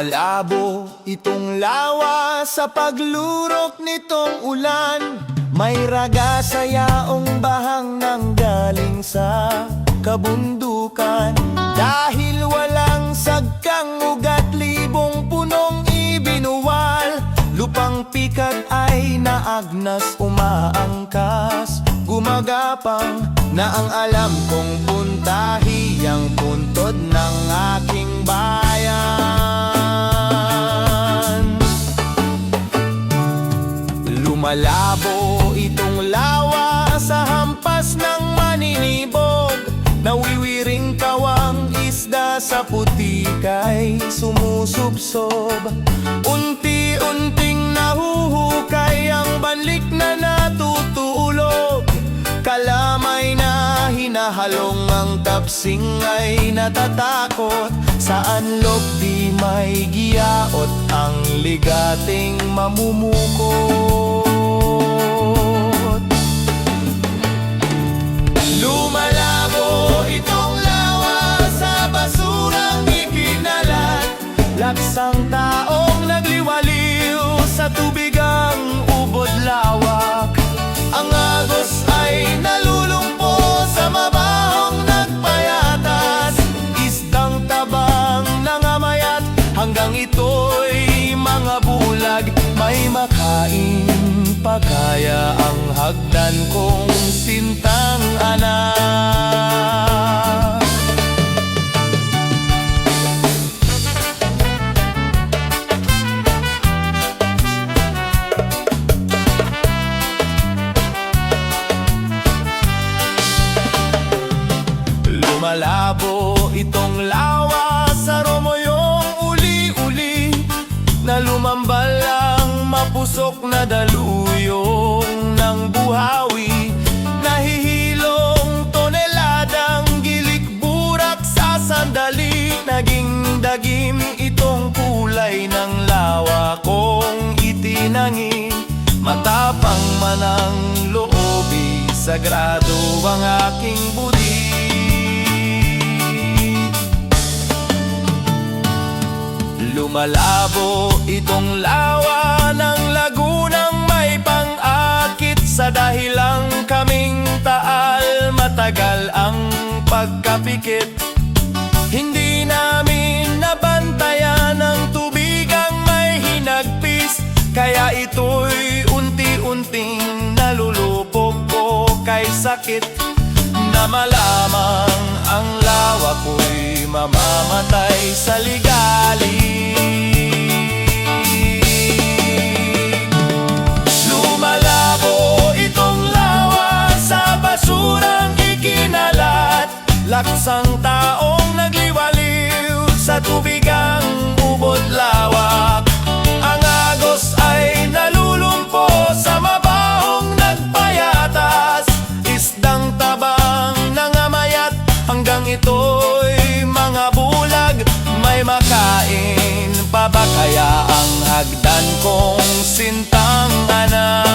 Lumalabo itong lawa sa paglurok nitong ulan. May raga yaong bahang nang galing sa kabundukan. Dahil walang sagkang ugat libong punong ibinuwal. Lupang pikat ay naagnas umaangkas. Gumagapang na ang alam kong puntahi Lumalabo itong lawa sa hampas ng maninibog. Nawiwiring kawang isda sa putikay sumusubsob. Unti-unting nahuhukay ang banlik na natutulog. Kalamay na hinahalong ang tapsing ay natatakot Sa anlog di may giyaot ang ligating mamumukot? Lumalabo itong lawa sa basurang ikinalat. Laksang taong kaya ang hagdan kong sintang anak Lumalabo itong lawa sa Romoyong uli-uli Na lumambal mapusok na daluyong ng buhawi. Nahihilong toneladang gilik burak sa sandali. Naging dagim itong kulay ng lawa kong itinangi Matapang man ang loobi Sagrado ang aking budi Lumalabo itong lawa pagkapikit Hindi namin nabantayan ang tubigang may hinagpis Kaya ito'y unti-unting nalulupok ko kay sakit. Na malamang ang lawa ko'y mamamatay sa ligali Laksang taong nagliwaliw sa tubig ang ubod lawak. Ang agos ay nalulumpo sa mabahong nagpayatas. Isdang tabang nangamayat hanggang ito'y mga bulag. May makain pa ba? Kaya ang hagdan kong sintang anak?